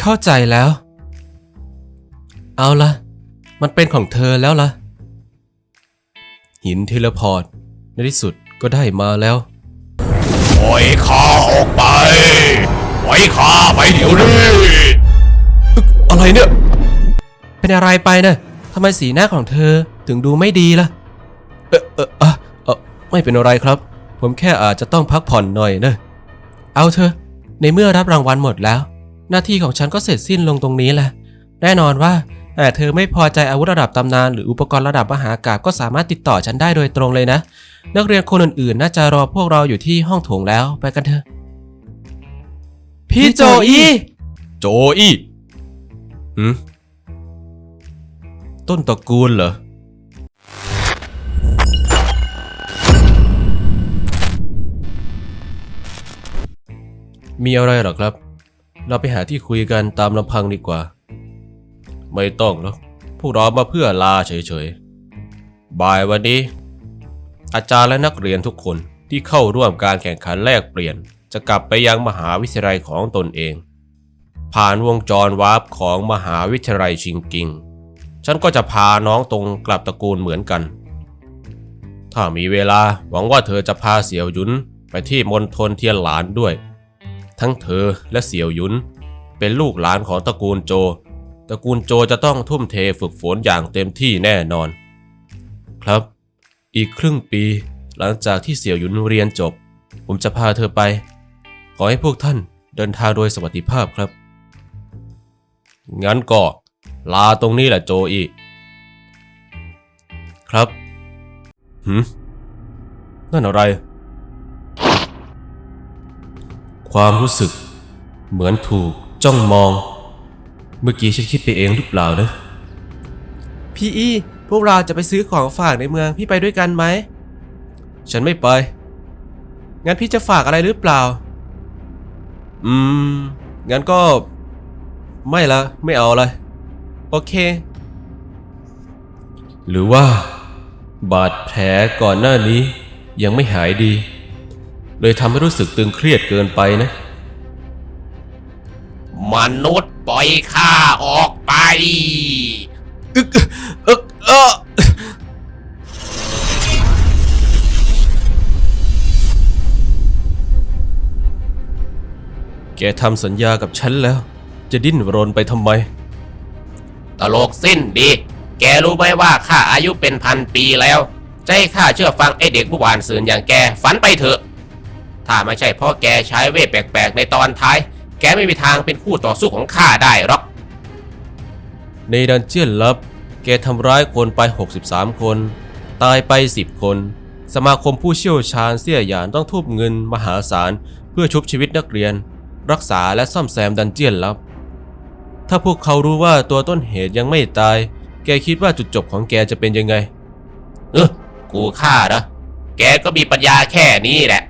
เข้าใจแล้ว เอาละมันเป็นของเธอแล้วล่ะ หินเทเลพอร์ต ในที่สุดก็ได้มาแล้ว ปล่อยข้าออกไป ปล่อยข้าไปเดี๋ยวนี้ อะไรเนี่ย เป็นอะไรไปนะทำไมสีหน้าของเธอถึงดูไม่ดีล่ะ เออเออเออเออไม่เป็นอะไรครับ ผมแค่อาจจะต้องพักผ่อนหน่อยนะ เอาเถอะในเมื่อรับรางวัลหมดแล้ว หน้าที่ของฉันก็เสร็จสิ้นลงตรงนี้แหละ แน่นอนว่าแต่เธอไม่พอใจอาวุธระดับตำนานหรืออุปกรณ์ระดับมหากาพย์ก็สามารถติดต่อฉันได้โดยตรงเลยนะ นักเรียนคนอื่นๆ น่าจะรอพวกเราอยู่ที่ห้องโถงแล้วไปกันเถอะ พี่โจอี้โจอี้หืมต้นตระกูลเหรอ มีอะไรหรอครับ เราไปหาที่คุยกันตามลำพังดีกว่า ไม่ต้องหรอกพวกเรามาเพื่อลาเฉยๆ บ่ายวันนี้ อาจารย์และนักเรียนทุกคนที่เข้าร่วมการแข่งขันแลกเปลี่ยน จะกลับไปยังมหาวิทยาลัยของตนเอง ผ่านวงจรวาร์ปของมหาวิทยาลัยชิงกิง ฉันก็จะพาน้องตรงกลับตระกูลเหมือนกัน ถ้ามีเวลาหวังว่าเธอจะพาเสี่ยวหยุนไปที่มณฑลเทียนหลานด้วย ทั้งเธอและเสี่ยวหยุน เป็นลูกหลานของตระกูลโจ ตระกูลโจจะต้องทุ่มเทฝึกฝนอย่างเต็มที่แน่นอน ครับ อีกครึ่งปี หลังจากที่เสี่ยวหยุนเรียนจบ ผมจะพาเธอไป ขอให้พวกท่านเดินทางโดยสวัสดิภาพครับ งั้นก็ลาตรงนี้แหละโจอีครับหืมนั่นอะไร ความรู้สึก เหมือนถูกจ้องมอง เมื่อกี้ฉันคิดไปเองหรือเปล่านะ พี่อี้พวกเราจะไปซื้อของฝากในเมืองพี่ไปด้วยกันไหม ฉันไม่ไป งั้นพี่จะฝากอะไรหรือเปล่า อืม งั้นก็ ไม่ละ ไม่เอาเลย โอเค หรือว่า บาดแผลก่อนหน้านี้ยังไม่หายดี เลยทำให้รู้สึกตึงเครียดเกินไปนะ มนุษย์ปล่อยข้าออกไป อึกเออเออแกทำสัญญากับฉันแล้ว จะดิ้นรนไปทำไม ตลกสิ้นดี แกรู้ไหมว่าข้าอายุเป็นพันปีแล้วจะให้ข้าเชื่อฟังไอเด็กผู้วานซืนอย่างแก ฝันไปเถอะ ถ้าไม่ใช่เพราะแกใช้เวทแปลกๆ ในตอนท้าย แกไม่มีทางเป็นคู่ต่อสู้ของข้าได้หรอก ในดันเจียนลับ แกทำร้ายคนไป 63 คน ตายไป 10 คน สมาคมผู้เชี่ยวชาญเสี่ยหยานต้องทุ่มเงินมหาศาล เพื่อชุบชีวิตนักเรียน รักษาและซ่อมแซมดันเจียนลับ ถ้าพวกเขารู้ว่าตัวต้นเหตุยังไม่ตาย แกคิดว่าจุดจบของแกจะเป็นยังไง เออกูฆ่านะแกก็มีปัญญาแค่นี้แหละ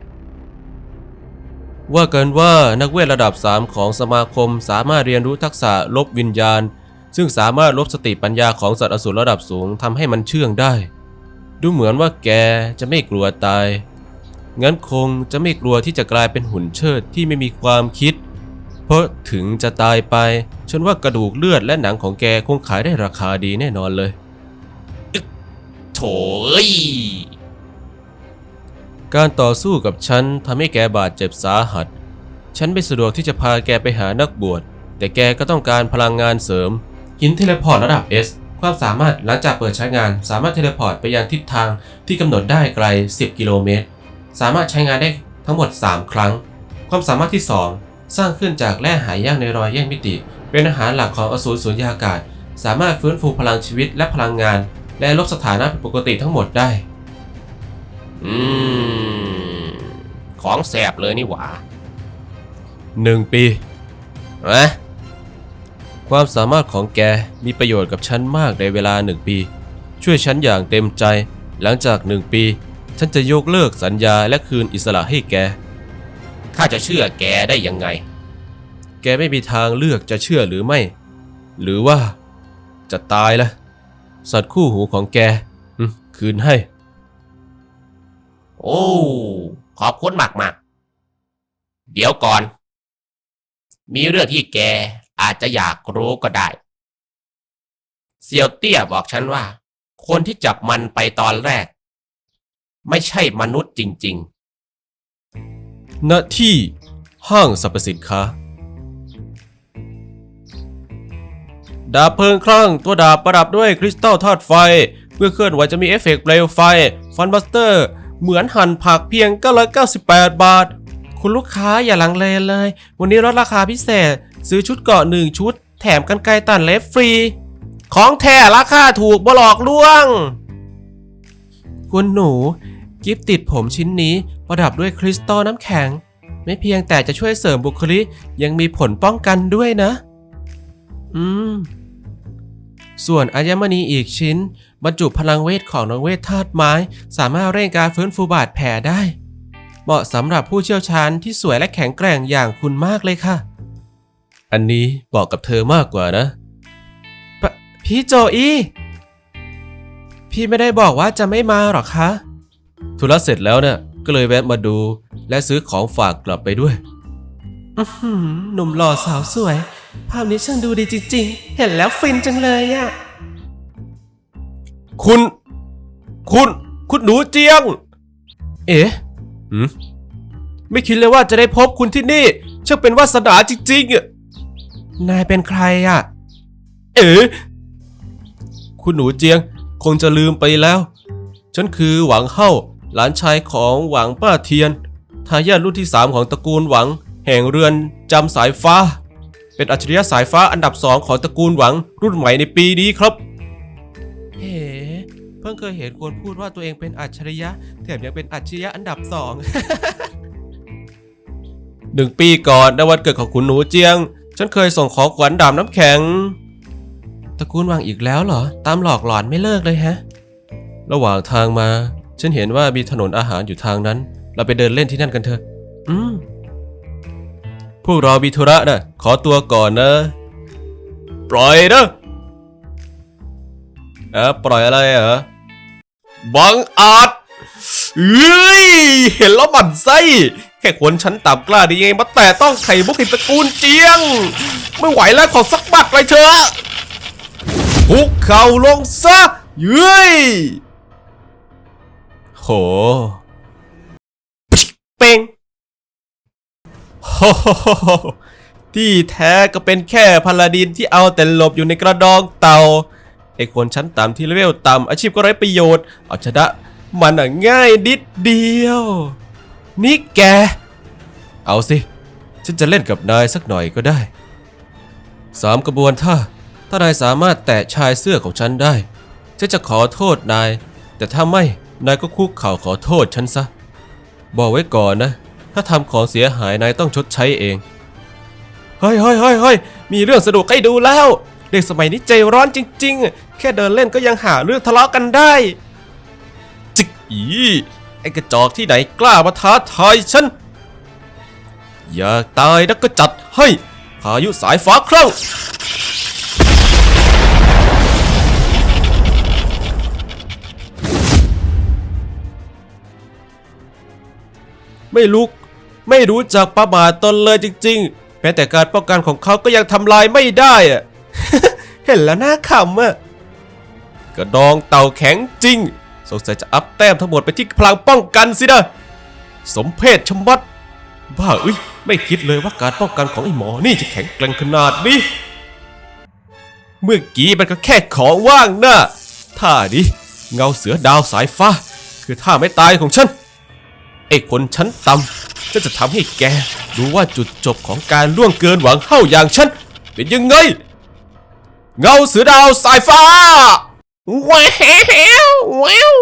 ว่ากันว่านักเวทระดับ 3 ของสมาคมสามารถเรียนรู้ทักษะลบวิญญาณ ซึ่งสามารถลบสติปัญญาของสัตว์อสูรระดับสูงทำให้มันเชื่องได้ ดูเหมือนว่าแกจะไม่กลัวตาย งั้นคงจะไม่กลัวที่จะกลายเป็นหุ่นเชิดที่ไม่มีความคิด เพราะถึงจะตายไป ฉันว่ากระดูกเลือดและหนังของแกคงขายได้ราคาดีแน่นอนเลยโถเอ้ย การต่อสู้กับฉันทำให้แกบาดเจ็บสาหัส ฉันไม่สะดวกที่จะพาแกไปหานักบวช แต่แกก็ต้องการพลังงานเสริม หินเทเลพอร์ตระดับ S ความสามารถหลังจากเปิดใช้งาน สามารถเทเลพอร์ตไปยังทิศทางที่กำหนดได้ไกล 10 กิโลเมตร สามารถใช้งานได้ทั้งหมด 3 ครั้ง ความสามารถที่ 2 สร้างขึ้นจากแร่หายากในรอยแย่งมิติ เป็นอาหารหลักของอสูรสุญญากาศ สามารถฟื้นฟูพลังชีวิตและพลังงาน และลบสถานะผิดปกติทั้งหมดได้ ของแสบเลยนี่หว่าหนึ่งปีนะความสามารถของแกมีประโยชน์กับฉันมากในเวลาหนึ่งปี ช่วยฉันอย่างเต็มใจ หลังจากหนึ่งปี ฉันจะยกเลิกสัญญาและคืนอิสระให้แก ข้าจะเชื่อแกได้ยังไง แกไม่มีทางเลือกจะเชื่อหรือไม่ หรือว่า จะตายละสัตว์คู่หูของแกคืนให้ โอ้ ขอบคุณมากมากเดี๋ยวก่อน มีเรื่องที่แกอาจจะอยากรู้ก็ได้ เซียวเตี้ยบอกฉันว่า คนที่จับมันไปตอนแรก ไม่ใช่มนุษย์จริง ๆ ณ ที่ห้างสรรพสินค้า ดาบเพลิงคลั่งตัวดาบประดับด้วยคริสตัลธาตุไฟ เมื่อเคลื่อนไหวจะมีเอฟเฟกต์เปลวไฟ ฟันบัสเตอร์ เหมือนหั่นผักเพียง 998 บาท คุณลูกค้าอย่าลังเลเลย วันนี้ลดราคาพิเศษ ซื้อชุดเกาะหนึ่งชุด แถมกันไกรตัดเล็บฟรี ของแท้ราคาถูกบ่หลอกลวง คุณหนู กิฟต์ติดผมชิ้นนี้ประดับด้วยคริสตัลน้ำแข็ง ไม่เพียงแต่จะช่วยเสริมบุคลิกยังมีผลป้องกันด้วยนะ อืม ส่วนอัญมณีอีกชิ้น บรรจุพลังเวทของน้องเวทธาตุไม้ สามารถเร่งการฟื้นฟูบาดแผลได้ เหมาะสำหรับผู้เชี่ยวชาญที่สวยและแข็งแกร่งอย่างคุณมากเลยค่ะ อันนี้บอกกับเธอมากกว่านะปพี่โจอี้พี่ไม่ได้บอกว่าจะไม่มาหรอคะธุระเสร็จแล้วเนี่ยก็เลยแวะมาดู และซื้อของฝากกลับไปด้วยอื้อหือหนุ่มหล่อสาวสวย ภาพนี้ช่างดูดีจริงๆ เห็นแล้วฟินจังเลยอะ คุณ คุณ คุณหนูเจียง เอ๊ะหืมไม่คิดเลยว่าจะได้พบคุณที่นี่ช่างเป็นวาสนาจริงๆอะนายเป็นใครอะเอ๊ะคุณหนูเจียง คงจะลืมไปแล้ว ฉันคือหวังเฮ้าหลานชายของหวังป้าเทียน ทายาทรุ่นที่ 3 ของตระกูลหวัง แห่งเรือนจำสายฟ้า เป็นอัจฉริยะสายฟ้าอันดับสองของตระกูลหวังรุ่นใหม่ในปีนี้ครับเฮ้ เพิ่งเคยเห็นคนพูดว่าตัวเองเป็นอัจฉริยะแถมยังเป็นอัจฉริยะอันดับสอง หนึ่งปีก่อนในวันเกิดของคุณหนูเจียง ฉันเคยส่งของขวัญดามน้ำแข็งตระกูลวังอีกแล้วเหรอ ตามหลอกหลอนไม่เลิกเลยฮะ ระหว่างทางมา ฉันเห็นว่ามีถนนอาหารอยู่ทางนั้น เราไปเดินเล่นที่นั่นกันเถอะ อืม พวกเรามีธุระนะขอตัวก่อนนะ ปล่อยนะเอะปล่อยอะไรเหรอ บังอาจเอ้ยเห็นแล้วหมั่นไส้แค่คนชั้นต่ำกล้าดีเองไงมาแต่ต้องไข่มุกหิตระกูลเจียง ไม่ไหวแล้วขอสักบัตรเลยเถอะคุกเข่าลงซะเย้ยโหเป่งโฮโฮโฮโฮที่แท้ก็เป็นแค่พาลาดินที่เอาแต่หลบอยู่ในกระดองเต่า ไอ้คนชั้นต่ำที่เลเวลต่ำอาชีพก็ไร้ประโยชน์ เอาชนะมันอะง่ายนิดเดียว นี่แก เอาสิ ฉันจะเล่นกับนายสักหน่อยก็ได้สามกระบวนท่า ถ้านายสามารถแตะชายเสื้อของฉันได้ ฉันจะขอโทษนาย แต่ถ้าไม่ นายก็คุกเข่าขอโทษฉันซะ บอกไว้ก่อนนะ ถ้าทำของเสียหายนายต้องชดใช้เอง เฮ้ยเฮ้ยเฮ้ยเฮ้ยมีเรื่องสนุกให้ดูแล้ว เด็กสมัยนี้ใจร้อนจริง ๆ แค่เดินเล่นก็ยังหาเรื่องทะเลาะกันได้ จิกอีไอ้กระจอกที่ไหนกล้ามาท้าทายฉัน อยากตายนักก็จัดให้พายุสายฟ้าครั่งไม่ลุก ไม่รู้จักประมาทตนเลยจริง ๆ แม้แต่การป้องกันของเขาก็ยังทำลายไม่ได้อะ เห็นแล้วน่าขำอะกระดองเต่าแข็งจริง สงสัยจะอัพแต้มทั้งหมดไปที่พลังป้องกันสินะสมเพศชะมัด บ้าเอ้ยไม่คิดเลยว่าการป้องกันของไอ้หมอนี่จะแข็งแกร่งขนาดนี้ เมื่อกี้มันก็แค่ของว่างนะท่านี้เงาเสือดาวสายฟ้า คือท่าไม่ตายของฉันไอ้คนชั้นต่ำฉันจะทำให้แกรู้ว่าจุดจบของการล่วงเกินหวังเข้าอย่างฉันเป็นยังไง เงาเสือดาวสายฟ้าว้าวว้าว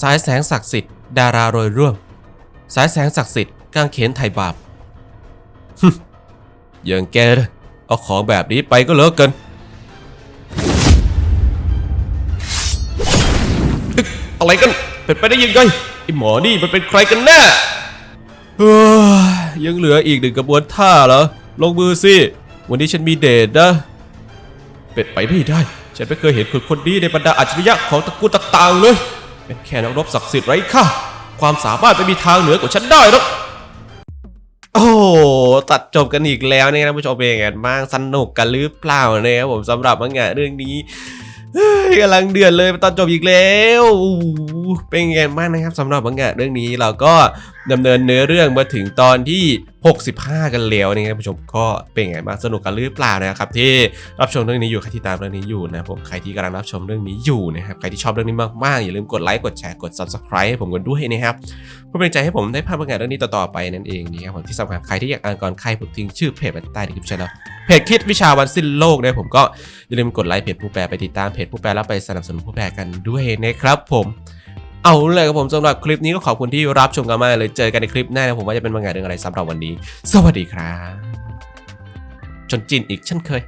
สายแสงศักดิ์สิทธิ์ดาราโรยร่วมสายแสงศักดิ์สิทธิ์กางเขนไทยบาปฮึอย่างแกนะเอาของแบบนี้ไปก็เลิกกันอึ๊กอะไรกัน เป็นไปได้ยังไงไอหมอนี่มันเป็นใครกันแน่เฮ้ยยังเหลืออีกหนึ่งกระบวนท่าเหรอ ลงมือสิ วันนี้ฉันมีเดทนะ เป็นไปไม่ได้ ฉันไม่เคยเห็นคนคนนี้ในบรรดาอัจฉริยะของตระกูลต่างๆเลย เป็นแค่นักรบศักดิ์สิทธิ์ไร้ค่า ความสามารถไม่มีทางเหนือกว่าฉันได้หรอกโอ้โหตัดจบกันอีกแล้วนะครับผู้ชมเป็นงไงบ้างสนุกกันหรือเปล่านะครับผมสำหรับมังงะเรื่องนี้กำลังเดือดเลยตอนจบอีกแล้วเป็นงไงบ้างนะครับสำหรับมังงะเรื่องนี้เราก็ดำเนินเนื้อเรื่องมาถึงตอนที่ 65 กันแล้วนะครับผู้ชมก็เป็นไงบ้างสนุกกันหรือเปล่านะครับที่รับชมเรื่องนี้อยู่ใครที่ตามเรื่องนี้อยู่นะผมใครที่กำลังรับชมเรื่องนี้อยู่นะครับใครที่ชอบเรื่องนี้มากๆอย่าลืมกดไลค์กดแชร์กด subscribe ให้ผมกันด้วยนะครับเพื่อเป็นกำลังใจให้ผมได้ภาพบรรยากาศเรื่องนี้ต่อๆไปนั่นเองนี่ครับผมที่สำคัญใครที่อยากอ่านก่อนใครผมทิ้งชื่อเพจไว้ใต้ดีคลิปช่แล้วเพจคิดวิชาวันสิ้นโลกนะผมก็อย่าลืมกดไลค์เพจผู้แปลไปติดตามเพจผู้แปลแล้วไปสนับสนุนผู้แปลกันด้วยนะครับผม เอาเลยครับผมสำหรับคลิปนี้ก็ขอบคุณที่รับชมกันมากเลยเจอกันในคลิปหน้านะผมว่าจะเป็นบางอย่างเรื่องอะไรสำหรับวันนี้ สวัสดีครับ จนจินอีกเช่นเคย